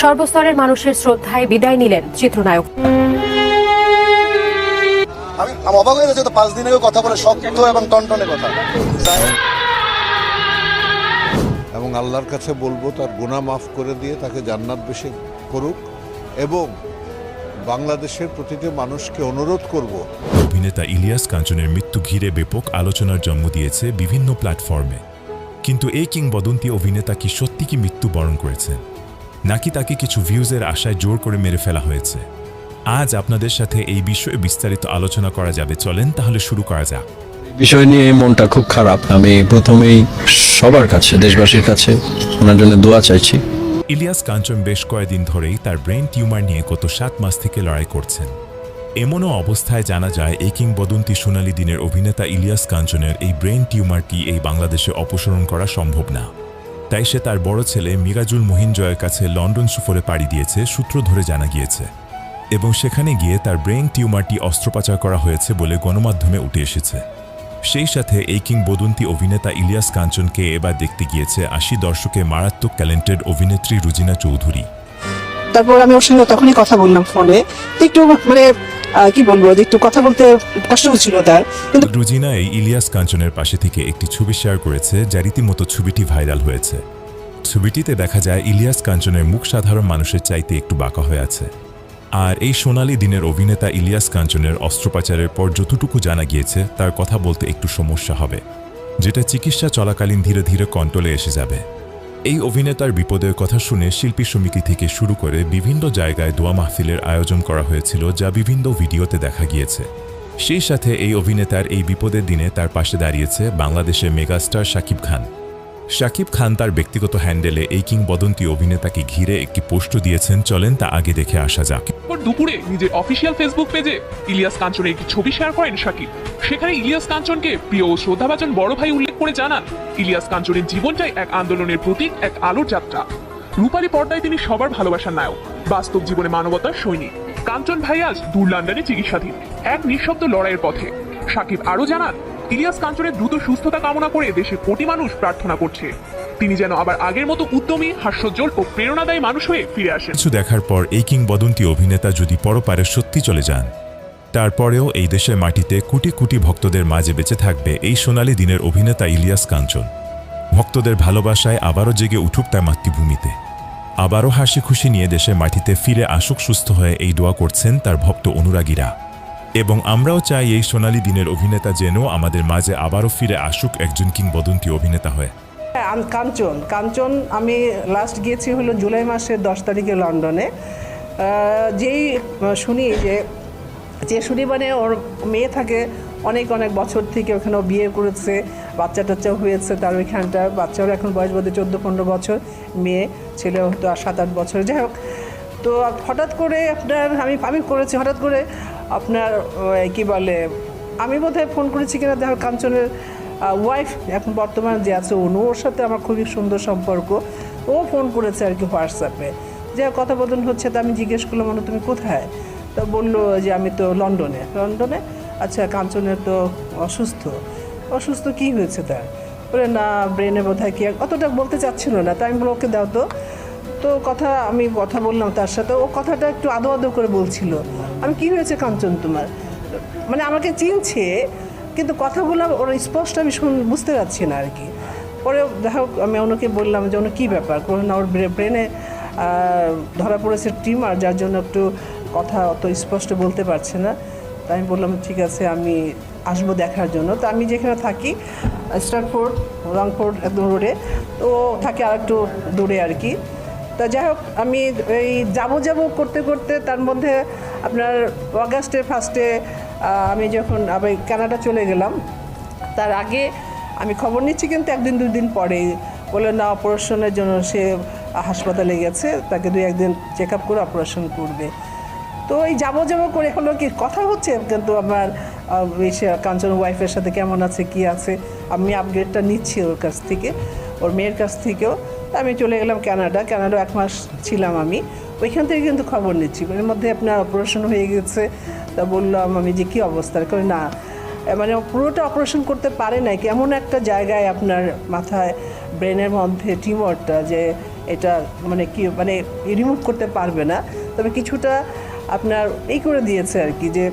সর্বস্তরের মানুষের শ্রদ্ধায় বিদায় নিলেন চিত্রনায়ক। আমি অবাক হয়ে গেছি তো পাঁচ দিন আগে কথা বলে শক্ত এবং টনটনে কথা। এবং আল্লাহর কাছে বলব তার গুনাহ মাফ করে দিয়ে তাকে জান্নাত বেশি করুক এবং বাংলাদেশের প্রতিটি মানুষকে অনুরোধ করব। অভিনেতা ইলিয়াস কাঞ্চনের মৃত্যু ঘিরে ব্যাপক আলোচনার জন্ম দিয়েছে বিভিন্ন প্ল্যাটফর্মে। কিন্তু এই কিংবদন্তি অভিনেতা কি সত্যি কি মৃত্যুবরণ করেছেন? নাকি তাকে কিছু ভিউজের আশায় জোর করে মেরে ফেলা হয়েছে? আজ আপনাদের সাথে এই বিষয়ে বিস্তারিত আলোচনা করা যাবে। চলেন তাহলে শুরু করা যাক। বিষয় নিয়ে মনটা খুব খারাপ। আমি প্রথমেই সবার কাছে দেশবাসীর কাছে ওনার জন্য দোয়া চাইছি। ইলিয়াস কাঞ্চন বেশ কয়েকদিন ধরেই তার ব্রেন টিউমার নিয়ে গত সাত মাস থেকে লড়াই করছেন। এমনও অবস্থায় জানা যায় এই কিংবদন্তি সোনালী দিনের অভিনেতা ইলিয়াস কাঞ্চনের এই ব্রেন টিউমারটি এই বাংলাদেশে অপসারণ করা সম্ভব না। তাই সে তার বড় ছেলে মিরাজুল মোহিন জয়ের কাছে লন্ডন সফরে পাড়ি দিয়েছে, সূত্র ধরে জানা গিয়েছে। এবং সেখানে গিয়ে তার ব্রেন টিউমারটি অস্ত্রোপচার করা হয়েছে বলে গণমাধ্যমে উঠে এসেছে। সেই সাথে এই কিংবদন্তি অভিনেতা ইলিয়াস কাঞ্চনকে এবার দেখতে গিয়েছে আশি দর্শকে মারাত্মক ট্যালেন্টেড অভিনেত্রী রুজিনা চৌধুরী। তারপর আমি ওর সঙ্গে তখনই কথা বললাম ফোনে। একটু মানে কি বলব একটু কথা বলতে কষ্ট হচ্ছিল তার। কিন্তু রুজিনা এই ইলিয়াস কাঞ্চনের পাশে থেকে একটি ছবি শেয়ার করেছে, যা রীতিমতো ছবিটি ভাইরাল হয়েছে। ছবিটিতে দেখা যায়, ইলিয়াস কাঞ্চনের মুখ সাধারণ মানুষের চাইতে একটু বাঁকা হয়ে আছে। আর এই সোনালী দিনের অভিনেতা ইলিয়াস কাঞ্চনের অস্ত্রোপচারের পর যতটুকু জানা গিয়েছে, তার কথা বলতে একটু সমস্যা হবে, যেটা চিকিৎসা চলাকালীন ধীরে ধীরে কন্ট্রোলে এসে যাবে। এই অভিনেতার বিপদের কথা শুনে শিল্পী সমিতি থেকে শুরু করে বিভিন্ন জায়গায় দোয়া মাহফিলের আয়োজন করা হয়েছিল যা বিভিন্ন ভিডিওতে দেখা গিয়েছে। সেই সাথে এই অভিনেতার এই বিপদের দিনে তার পাশে দাঁড়িয়েছে বাংলাদেশের মেগাস্টার শাকিব খান। শাকিব খান তার ব্যক্তিগত হ্যান্ডেলে এই কিংবদন্তি অভিনেতাকে ঘিরে একটি পোস্ট দিয়েছেন, চলেন তা আগে দেখে আসা যাক। দুপুরে নিজের অফিসিয়াল ফেসবুক পেজে ইলিয়াস কাঞ্চনের একটি ছবি শেয়ার করেন শাকিব। সেখানে ইলিয়াস কাঞ্চনকে প্রিয় ও শ্রদ্ধাভাজন বড় ভাই উল্লেখ করে জানান, ইলিয়াস কাঞ্চনের জীবনটাই এক আন্দোলনের প্রতীক, এক আলোর যাত্রা। রূপালী পর্দায় তিনি সবার ভালোবাসার নায়ক, বাস্তব জীবনে মানবতার সৈনিক। কাঞ্চন ভাই আজ দূর লন্ডনে চিকিৎসাধীন, এক নিঃশব্দ লড়াইয়ের পথে। শাকিব আরও জানান ইলিয়াস কাঞ্চনের দ্রুত সুস্থতা কামনা করে দেশে কোটি মানুষ প্রার্থনা করছে। তিনি যেন আবার আগের মতো উদ্যমী, হাস্যোজ্জ্বল ও প্রেরণাদায়ী মানুষ হয়ে ফিরে আসেন। কিছু দেখার পর এই কিংবদন্তি অভিনেতা যদি পরপারে সত্যি চলে যান, তারপরেও এই দেশের মাটিতে কোটি কোটি ভক্তদের মাঝে বেঁচে থাকবে এই সোনালী দিনের অভিনেতা ইলিয়াস কাঞ্চন। ভক্তদের ভালোবাসায় আবারও জেগে উঠুক তার মাতৃভূমিতে। আবারও হাসি খুশি নিয়ে দেশের মাটিতে ফিরে আসুক সুস্থ হয়ে এই দোয়া করছেন তার ভক্ত অনুরাগীরা। এবং আমরাও চাই এই সোনালী দিনের অভিনেতা যেন আমাদের মাঝে আবারও ফিরে আসুক একজন কিংবদন্তি অভিনেতা হয়ে। হ্যাঁ, কাঞ্চন। কাঞ্চন আমি লাস্ট গিয়েছি হলো জুলাই মাসের দশ তারিখে লন্ডনে। যেই শুনি যে যে শুনি মানে ওর মেয়ে থাকে অনেক অনেক বছর থেকে ওখানে বিয়ে করেছে বাচ্চা টাচ্চাও হয়েছে তার ওইখানটা বাচ্চাও এখন বয়স বোধহয় চোদ্দ পনেরো বছর মেয়ে ছেলে হয়তো সাত আট বছর। যাই হোক তো হঠাৎ করে আপনার আমি আমি করেছি হঠাৎ করে আপনার কি বলে, আমি বোধহয় ফোন করেছি কিনা দেখো কাঞ্চনের ওয়াইফ এখন বর্তমান যে আছে অনু, ওর সাথে আমার খুবই সুন্দর সম্পর্ক। ও ফোন করেছে আর কি হোয়াটসঅ্যাপে যে কথোপকথন হচ্ছে তো আমি জিজ্ঞেস করলাম, অনু, তুমি কোথায়? তো বলল যে আমি তো লন্ডনে। লন্ডনে? আচ্ছা কাঞ্চনের তো অসুস্থ। অসুস্থ কি হয়েছে তার? বলে, না ব্রেনে বোধ হয় কি অতটা বলতে চাচ্ছিল না। তাই আমি বললাম, ওকে দাও তো। তো কথা আমি কথা বললাম তার সাথে, ও কথাটা একটু আদো আদো করে বলছিল। আমি, কি হয়েছে কাঞ্চন তোমার? মানে আমাকে চিনছে, কিন্তু কথা বললাম ওর স্পষ্ট আমি বুঝতে পারছি না আর কি পরে দেখা আমি ওনাকে বললাম যে ওনার কী ব্যাপার? কোনো না, ওর ব্রেনে ধরা পড়েছে টিমার যার জন্য একটু কথা অত স্পষ্ট বলতে পারছে না। তাই আমি বললাম, ঠিক আছে, আমি আসব দেখার জন্য। তো আমি যেখানে থাকি, স্টারফোর্ড রংফোর্ড একদম রোডে, তো থাকে আর একটু দূরে আর কি তা যাই হোক, আমি এই যাব যাব করতে করতে তার মধ্যে আপনার অগাস্টের ফার্স্টে আমি যখন আবার কানাডা চলে গেলাম, তার আগে আমি খবর নিচ্ছি কিন্তু একদিন দুই দিন পরেই। বলে না অপারেশনের জন্য সে হাসপাতালে গেছে, তাকে দুই একদিন চেক আপ করে অপারেশন করবে। তো এই যাব যাব করে হলো কি কথা হচ্ছে? কিন্তু আমার কাঞ্চন ওয়াইফের সাথে কেমন আছে, কি আছে? আমি আপডেটটা নিচ্ছি ওর কাছ থেকে, ওর মেয়ের কাছ থেকেও। আমি চলে গেলাম ক্যানাডা ক্যানাডা এক মাস ছিলাম আমি। ওইখান থেকে কিন্তু খবর নিচ্ছি। এর মধ্যে আপনার অপারেশন হয়ে গেছে। তা বললাম আমি যে কী অবস্থা? করে না। মানে পুরোটা অপারেশন করতে পারে না কি এমন একটা জায়গায় আপনার মাথায় ব্রেনের মধ্যে টিউমারটা যে এটা মানে কি মানে রিমুভ করতে পারবে না। তবে কিছুটা আপনার এই করে দিয়েছে আর কি, যে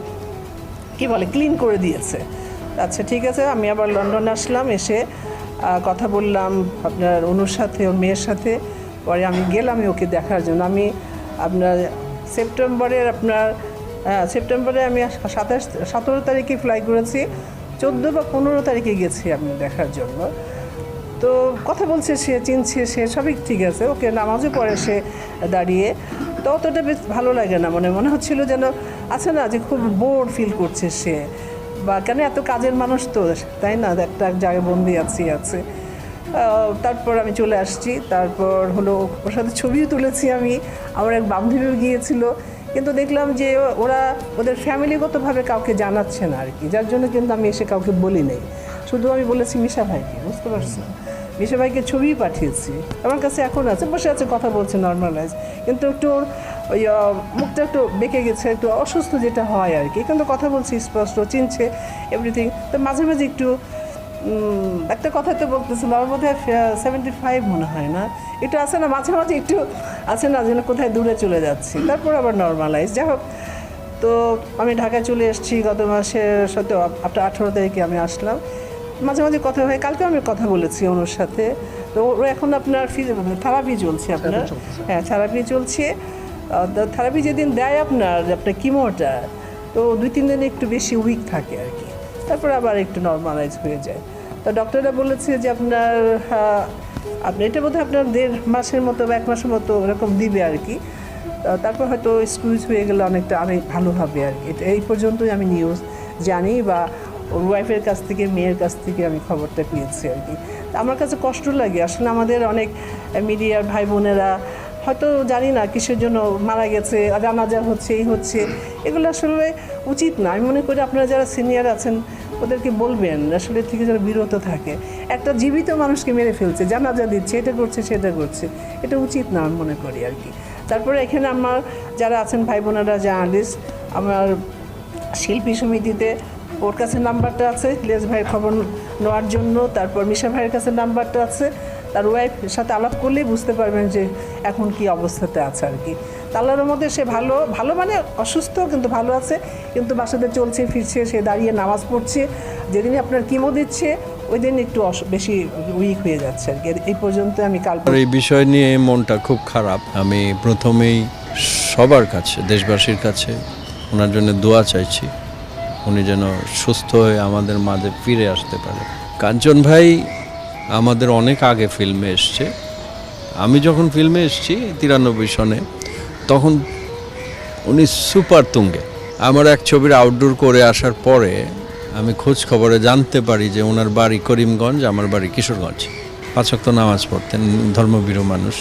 কি বলে ক্লিন করে দিয়েছে। আচ্ছা ঠিক আছে। আমি আবার লন্ডন আসলাম, এসে কথা বললাম আপনার অনুর সাথে ওর মেয়ের সাথে। পরে আমি গেলাম ওকে দেখার জন্য। আমি আপনার সেপ্টেম্বরের আপনার হ্যাঁ সেপ্টেম্বরে আমি সাতাশ, সতেরো তারিখে ফ্লাই করেছি। চোদ্দ বা পনেরো তারিখে গেছি আমি দেখার জন্য। তো কথা বলছে সে, চিনছে সে, সবই ঠিক আছে। ওকে নামাজও পড়ে সে দাঁড়িয়ে। তো অতটা বেশ ভালো লাগে না। মনে মনে হচ্ছিল যেন আছে না যে খুব বোর ফিল করছে সে। বা কেন এত কাজের মানুষ তো তাই না? একটা জায়গায় বন্দি আছি, আছে। তারপর আমি চলে আসছি। তারপর হলো ওর সাথে ছবিও তুলেছি আমি। আমার এক বান্ধবীও গিয়েছিল। কিন্তু দেখলাম যে ওরা ওদের ফ্যামিলিগতভাবে কাউকে জানাচ্ছে না আর কি। যার জন্য কিন্তু আমি এসে কাউকে বলি নাই। শুধু আমি বলেছি, মিশা ভাইকে বুঝতে পারছেন মিশা ভাইকে ছবি পাঠিয়েছি। আমার কাছে এখন আছে, বসে আছে, কথা বলছে নর্মালাইজ কিন্তু একটু ওর ওই মুখটা একটু বেঁকে গেছে একটু অসুস্থ যেটা হয় আর কি। কিন্তু কথা বলছি স্পষ্ট চিনছে এভরিথিং তো মাঝে মাঝে একটু একটা কথা তো বলতেছিল আমার বোধ হয় সেভেন্টি ফাইভ মনে হয় না। একটু আছে না মাঝে মাঝে একটু আছে না যেন কোথায় দূরে চলে যাচ্ছি। তারপর আবার নর্মালাইজ যাই হোক তো আমি ঢাকায় চলে এসেছি গত মাসের সাথে আপনার আঠেরো তারিখে আমি আসলাম। মাঝে মাঝে কথা হয় কালকে আমি কথা বলেছি ওর সাথে। তো এখন আপনার থেরাপি চলছে আপনার? হ্যাঁ থেরাপি চলছে। থেরাপি যেদিন দেয় আপনার আপনার কিমোটা তো দুই, তিন দিন একটু বেশি উইক থাকে আর কি। তারপর আবার একটু নর্মালাইজ হয়ে যায়। তো ডক্টররা বলেছে যে আপনার আপনি এটা বোধহয় আপনার দেড় মাসের মতো বা এক মাসের মতো ওরকম দিবে আর কি। তারপর হয়তো স্কুইজ হয়ে গেলে অনেকটা অনেক ভালো হবে আর কি। এই পর্যন্তই আমি নিউজ জানি বা ওর ওয়াইফের কাছ থেকে, মেয়ের কাছ থেকে আমি খবরটা পেয়েছি আর কি। আমার কাছে কষ্ট লাগে। আসলে আমাদের অনেক মিডিয়ার ভাই বোনেরা হয়তো জানি না কিসের জন্য মারা গেছে জানাজা হচ্ছে, এই হচ্ছে। এগুলো আসলে উচিত না। আমি মনে করি আপনারা যারা সিনিয়র আছেন, ওদেরকে বলবেন আসলে থেকে যারা বিরত থাকে। একটা জীবিত মানুষকে মেরে ফেলছে জানাজা দিচ্ছে, এটা করছে, সেটা করছে। এটা উচিত না আমি মনে করি আর কি। তারপরে এখানে আমার যারা আছেন ভাই বোনেরা জার্নালিস্ট আমার শিল্পী সমিতিতে, ওর কাছে নাম্বারটা আছে। ইলিয়াস ভাইয়ের খবর নেওয়ার জন্য। তারপর মিশা ভাইয়ের কাছে নাম্বারটা আছে। তার ওয়াইফের সাথে আলাপ করলেই বুঝতে পারবেন যে এখন কি অবস্থাতে আছে আর কি। তাল্লার মধ্যে সে ভালো ভালো মানে অসুস্থ কিন্তু ভালো আছে, কিন্তু বাসাতে চলছে, ফিরছে, সে দাঁড়িয়ে নামাজ পড়ছে। যেদিন আপনার কিমো দিচ্ছে, ওই দিন একটু বেশি উইক হয়ে যাচ্ছে আর কি। এই পর্যন্ত আমি কাল এই বিষয় নিয়ে মনটা খুব খারাপ। আমি প্রথমেই সবার কাছে, দেশবাসীর কাছে ওনার জন্য দোয়া চাইছি, উনি যেন সুস্থ হয়ে আমাদের মাঝে ফিরে আসতে পারে। কাঞ্চন ভাই আমাদের অনেক আগে ফিল্মে এসছে। আমি যখন ফিল্মে এসেছি, তিরানব্বই সনে, তখন উনি সুপার তুঙ্গে। আমার এক ছবির আউটডোর করে আসার পরে আমি খোঁজ খবরে জানতে পারি যে ওনার বাড়ি করিমগঞ্জ, আমার বাড়ি কিশোরগঞ্জ। পাঁচক্ত নামাজ পড়তেন ধর্মবীর মানুষ,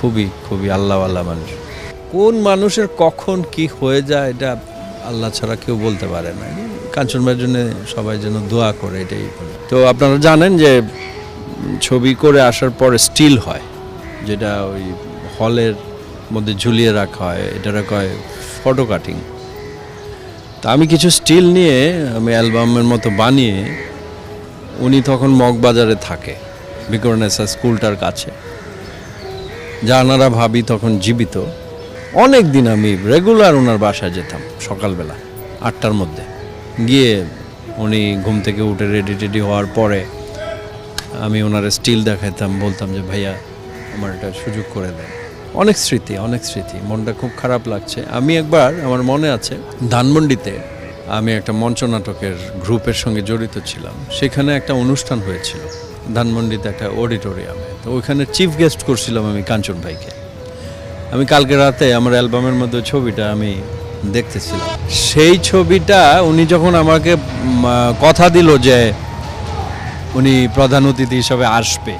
খুবই খুবই আল্লাহওয়ালা মানুষ। কোন মানুষের কখন কি হয়ে যায়, এটা আল্লাহ ছাড়া কেউ বলতে পারে না। কাঞ্চন ভাইয়ের জন্য সবাই যেন দোয়া করে, এটাই তো আপনারা জানেন যে ছবি করে আসার পরে স্টিল হয়, যেটা ওই হলের মধ্যে ঝুলিয়ে রাখা হয় এটা এটারা কয় ফটো কাটিং। তা আমি কিছু স্টিল নিয়ে, আমি অ্যালবামের মতো বানিয়ে, উনি তখন মগবাজারে থাকে বিকরণেসা স্কুলটার কাছে। জানারা ভাবি তখন জীবিত। অনেক দিন আমি রেগুলার ওনার বাসায় যেতাম, সকালবেলা, আটটার মধ্যে। গিয়ে উনি ঘুম থেকে উঠে রেডি টেডি হওয়ার পরে আমি ওনার স্টিল দেখাইতাম, বলতাম যে, ভাইয়া, আমার এটা সুযোগ করে দেয় অনেক স্মৃতি অনেক স্মৃতি। মনটা খুব খারাপ লাগছে। আমি একবার, আমার মনে আছে, ধানমন্ডিতে আমি একটা মঞ্চনাটকের গ্রুপের সঙ্গে জড়িত ছিলাম। সেখানে একটা অনুষ্ঠান হয়েছিল, ধানমন্ডিতে একটা অডিটোরিয়ামে। তো ওইখানে চিফ গেস্ট করছিলাম আমি কাঞ্চন ভাইকে। আমি কালকে রাতে আমার অ্যালবামের মধ্যে ছবিটা আমি দেখতেছিলাম। সেই ছবিটা উনি যখন আমাকে কথা দিল যে উনি প্রধান অতিথি হিসাবে আসবে।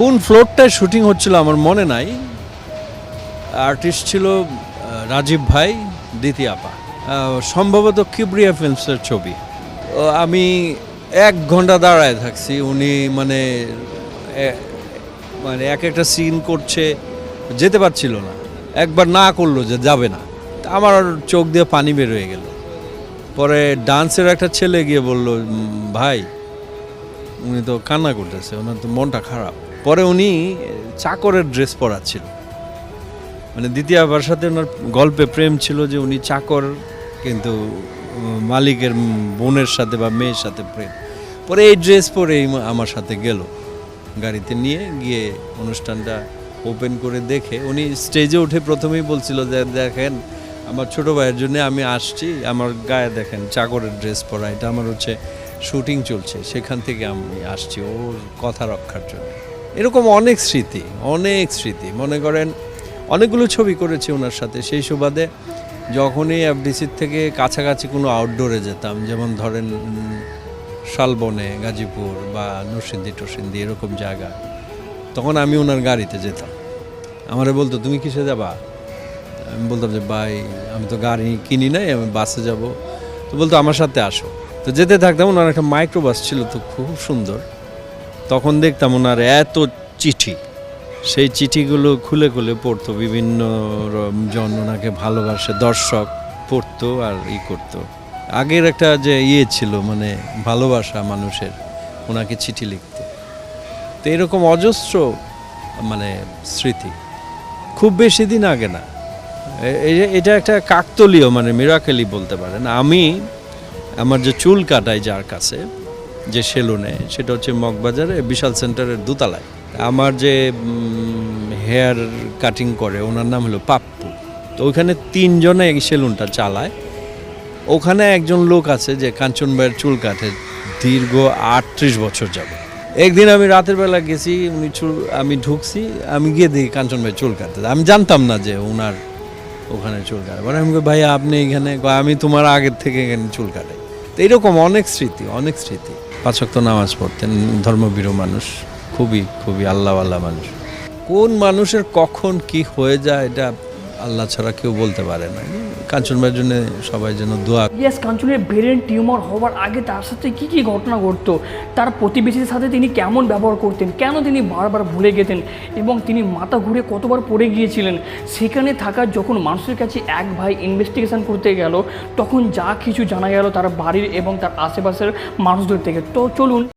কোন ফ্লোরটায় শুটিং হচ্ছিল আমার মনে নাই। আর্টিস্ট ছিল রাজীব ভাই দ্বিতীয় আপা। সম্ভবত কিবরিয়া ফিল্মসের ছবি। আমি এক ঘণ্টা দাঁড়ায় থাকছি। উনি মানে মানে এক একটা সিন করছে, যেতে পারছিল না। একবার না করল যে যাবে না। আমার চোখ দিয়ে পানি বের হয়ে গেল। পরে ডান্সের একটা ছেলে গিয়ে বলল ভাই উনি তো কান্না করতেছে, ওনার তো মনটা খারাপ। পরে উনি চাকরের ড্রেস পরাচ্ছিল। মানে দ্বিতীয় আবার সাথে ওনার গল্পে প্রেম ছিল যে উনি চাকর, কিন্তু মালিকের বোনের সাথে বা মেয়ের সাথে প্রেম। পরে এই ড্রেস পরে আমার সাথে গেল। গাড়িতে নিয়ে গিয়ে অনুষ্ঠানটা ওপেন করে দেখে উনি স্টেজে উঠে প্রথমেই বলছিল যে, দেখেন, আমার ছোট ভাইয়ের জন্য আমি আসছি, আমার গায়ে দেখেন, চাকরের ড্রেস পরা, এটা আমার হচ্ছে শুটিং চলছে, সেখান থেকে আমি আসছি ওর কথা রক্ষার জন্য। এরকম অনেক স্মৃতি অনেক স্মৃতি। মনে করেন, অনেকগুলো ছবি করেছি ওনার সাথে। সেই সুবাদে যখনই এফডিসির থেকে কাছাকাছি কোনো আউটডোরে যেতাম, যেমন ধরেন শালবনে, গাজীপুর বা নরসিংদী টরসিংদী, এরকম জায়গা, তখন আমি ওনার গাড়িতে যেতাম। আমারে বলতো, তুমি কিসে যাবা? আমি বলতাম যে, ভাই, আমি তো গাড়ি কিনি নাই, আমি বাসে যাব। তো বলতো, আমার সাথে আসো। তো যেতে থাকতাম, ওনার একটা মাইক্রোবাস ছিল তো খুব সুন্দর। তখন দেখতাম ওনার এত চিঠি। সেই চিঠিগুলো খুলে খুলে পড়তো, বিভিন্ন জন ওনাকে ভালোবাসে, দর্শক পড়তো আর ই করতো। আগের একটা যে ইয়ে ছিল মানে ভালোবাসা মানুষের, ওনাকে চিঠি লিখতো। তো এরকম অজস্র মানে স্মৃতি। খুব বেশি দিন আগে না। এটা একটা কাকতলীয় মানে মিরাকেলি বলতে পারেন। আমি আমার যে চুল কাটাই যার কাছে, যে সেলুনে, সেটা হচ্ছে মগবাজারে বিশাল সেন্টারের দোতলায়। আমার যে হেয়ার কাটিং করে, ওনার নাম হলো পাপ্পু। তো ওইখানে তিনজনে এই সেলুনটা চালায়। ওখানে একজন লোক আছে যে কাঞ্চন ভাইয়ের চুল কাটে দীর্ঘ আটত্রিশ বছর যাবে একদিন আমি রাতের বেলা গেছি, উনি চুল, আমি ঢুকছি, আমি গিয়ে দেখি কাঞ্চন ভাই চুল কাটতে। আমি জানতাম না যে ওনার ওখানে চুল কাটে। মানে আমি ভাই আপনি এখানে আমি তোমার আগের থেকে এখানে চুল কাটাই। তো এরকম অনেক স্মৃতি অনেক স্মৃতি। পাঁচক্ত নামাজ পড়তেন ধর্মবীর মানুষ, খুবই খুবই আল্লাহ আল্লাহ মানুষ। কোন মানুষের কখন কি হয়ে যায়, এটা আল্লাহ ছাড়া কেউ বলতে পারে না। কাঞ্চন ভাইয়ের জন্য সবাই যেন দোয়া ইয়েস কাঞ্চনের ব্রেন টিউমার হওয়ার আগে তার সাথে কি কি ঘটনা ঘটতো, তার প্রতিবেশীর সাথে তিনি কেমন ব্যবহার করতেন, কেন তিনি বারবার ভুলে গেতেন এবং তিনি মাথা ঘুরে কতবার পড়ে গিয়েছিলেন, সেখানে থাকা যখন মানুষের কাছে এক ভাই ইনভেস্টিগেশন করতে গেল, তখন যা কিছু জানা গেল তার বাড়ির এবং তার আশেপাশের মানুষদের থেকে। তো চলুন।